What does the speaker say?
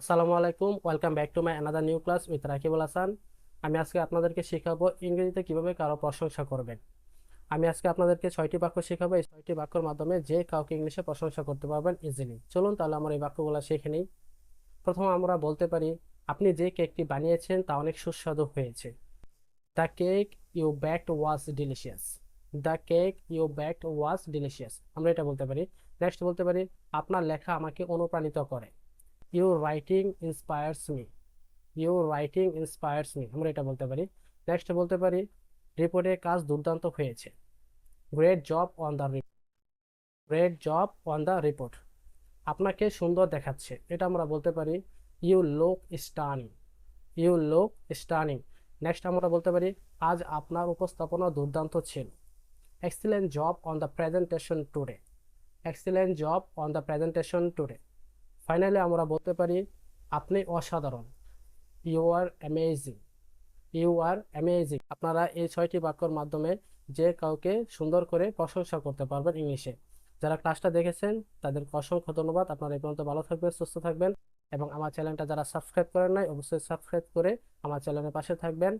আসসালামু আলাইকুম, welcome back to my another new class with Rakibul Hasan. আমি আজকে আপনাদেরকে শেখাবো ইংরেজিতে কীভাবে কারও প্রশংসা করবেন। আমি আজকে আপনাদেরকে ছয়টি বাক্য শেখাবো। এই ছয়টি বাক্যর মাধ্যমে যে কাউকে ইংলিশে প্রশংসা করতে পারবেন ইজিলি চলুন তাহলে আমরা এই বাক্যগুলো শিখে নিই। প্রথম আমরা বলতে পারি, আপনি যে কেকটি বানিয়েছেন তা অনেক সুস্বাদু হয়েছে। The cake you baked was delicious. The cake you baked was delicious. আমরা এটা বলতে পারি। নেক্সট বলতে পারি, আপনার লেখা আমাকে অনুপ্রাণিত করে। Your writing inspires me your writing inspires me আমরা এটা বলতে পারি। নেক্সট বলতে পারি রিপোর্টের কাজ দুর্দান্ত হয়েছে। Great job on the report great job on the report আপনাকে সুন্দর দেখাচ্ছে। এটা আমরা বলতে পারি you look stunning you look stunning next আমরা বলতে পারি, আজ আপনার উপস্থাপনা দুর্দান্ত ছিল। Excellent job on the presentation today excellent job on the presentation today finally আমরা বলতে পারি আপনি অসাধারণ। You are amazing you are amazing আপনারা এই ছয়টি বাক্যর মাধ্যমে যে কাউকে সুন্দর করে প্রশংসা করতে পারবেন ইংলিশে। যারা ক্লাসটা দেখেছেন, তাদেরকে অসংখ্য ধন্যবাদ। আপনারা এই পর্যন্ত ভালো থাকবেন, সুস্থ থাকবেন এবং আমার চ্যানেলটা যারা সাবস্ক্রাইব করেন নাই, অবশ্যই সাবস্ক্রাইব করে আমার চ্যানেলের পাশে থাকবেন।